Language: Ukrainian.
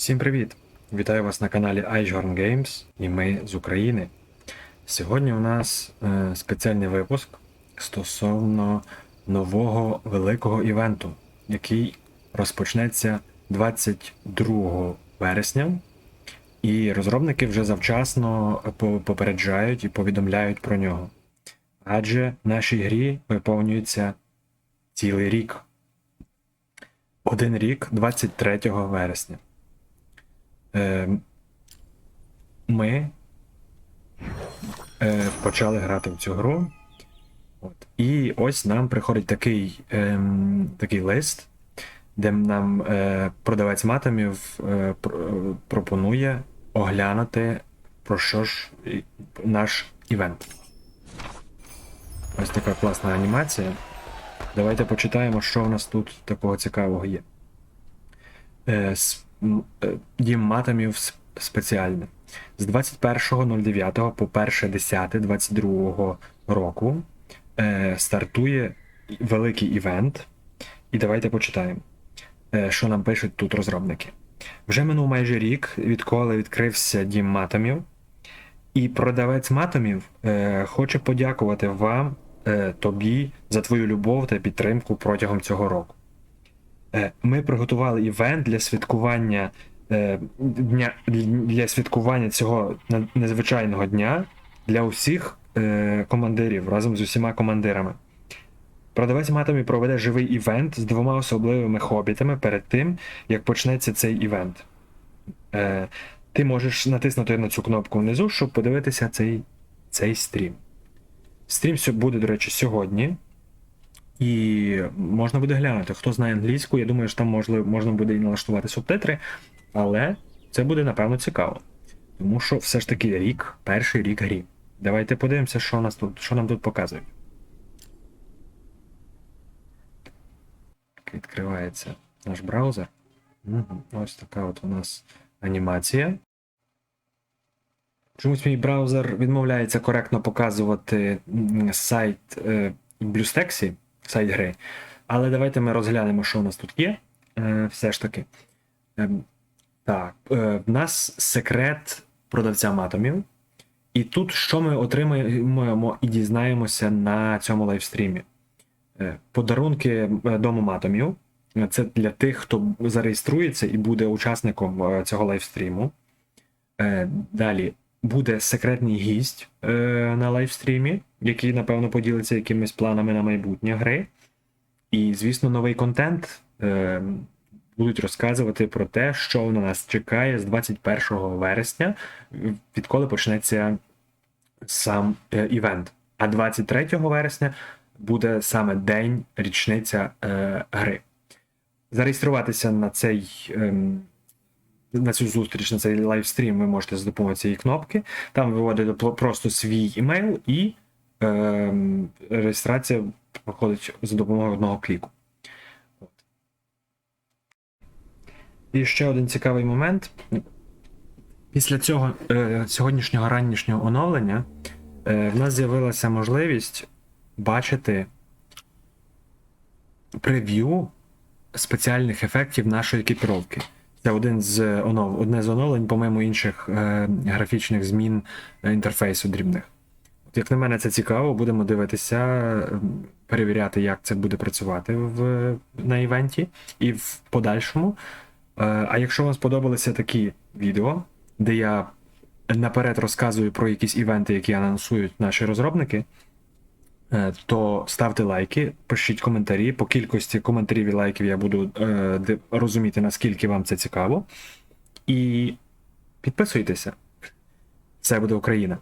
Всім привіт! Вітаю вас на каналі iJorn Games і ми з України. Сьогодні у нас е, спеціальний випуск стосовно нового великого івенту, який розпочнеться 22 вересня. І розробники вже завчасно попереджають і повідомляють про нього. Адже нашій грі виповнюється цілий рік. Один рік 23 вересня. Е, ми е, почали грати в цю гру. От. І ось нам приходить такий, ем, такий лист, де нам е, продавець матомів е, е, пропонує оглянути про що ж наш івент. Ось така класна анімація. Давайте почитаємо, що в нас тут такого цікавого є. Е, е, Дім матомів спеціальне. З 21.09 по 1.10.22 року е, стартує великий івент. І давайте почитаємо, е, що нам пишуть тут розробники. Вже минув майже рік, відколи відкрився дім матомів, і продавець матомів е, хоче подякувати вам, е, тобі, за твою любов та підтримку протягом цього року. Е, Ми приготували івент для святкування е, дня для святкування цього незвичайного дня для усіх е, командирів разом з усіма командирами. Продавець матомі проведе живий івент з двома особливими хобітами перед тим, як почнеться цей івент. Е, ти можеш натиснути на цю кнопку внизу, щоб подивитися цей, цей стрім. Стрім буде, до речі, сьогодні. І можна буде глянути. Хто знає англійську, я думаю, що там можливо, можна буде і налаштувати субтитри, але це буде, напевно, цікаво. Тому що все ж таки рік, перший рік грі. Давайте подивимося, що, нас тут, що нам тут показують. Відкривається наш браузер. Ось така от у нас анімація. Чомусь мій браузер відмовляється коректно показувати сайт е, BlueStacks, сайт гри. Але давайте ми розглянемо, що у нас тут є. Е, все ж таки. Ем, так, е, в нас секрет продавця матомів. І тут що ми отримаємо і дізнаємося на цьому лайвстрімі? Е, Подарунки дому матомів. Це для тих, хто зареєструється і буде учасником цього лайвстріму. Далі буде секретний гість е, на лайвстрімі, який, напевно, поділиться якимись планами на майбутнє гри. І, звісно, новий контент е, будуть розказувати про те, що на нас чекає з 21 вересня, відколи почнеться сам е, івент. А 23 вересня буде саме день річниця е, гри. Зареєструватися на цей. ем, на цю зустріч, на цей лайвстрім ви можете за допомогою цієї кнопки. Там ви вводите пл- просто свій імейл і ем, реєстрація проходить за допомогою одного кліку. І ще один цікавий момент. Після цього е, сьогоднішнього ранішнього оновлення е, в нас з'явилася можливість бачити прев'ю спеціальних ефектів нашої екіпіровки. Це один з онов... одне з оновлень, помимо інших е, графічних змін е, інтерфейсу дрібних. От, як на мене, це цікаво, будемо дивитися, е, перевіряти, як це буде працювати в, на івенті і в подальшому. Е, а якщо вам сподобалися такі відео, де я наперед розказую про якісь івенти, які анонсують наші розробники, то ставте лайки, пишіть коментарі. По кількості коментарів і лайків я буду е, розуміти, наскільки вам це цікаво. І підписуйтеся. Це буде Україна.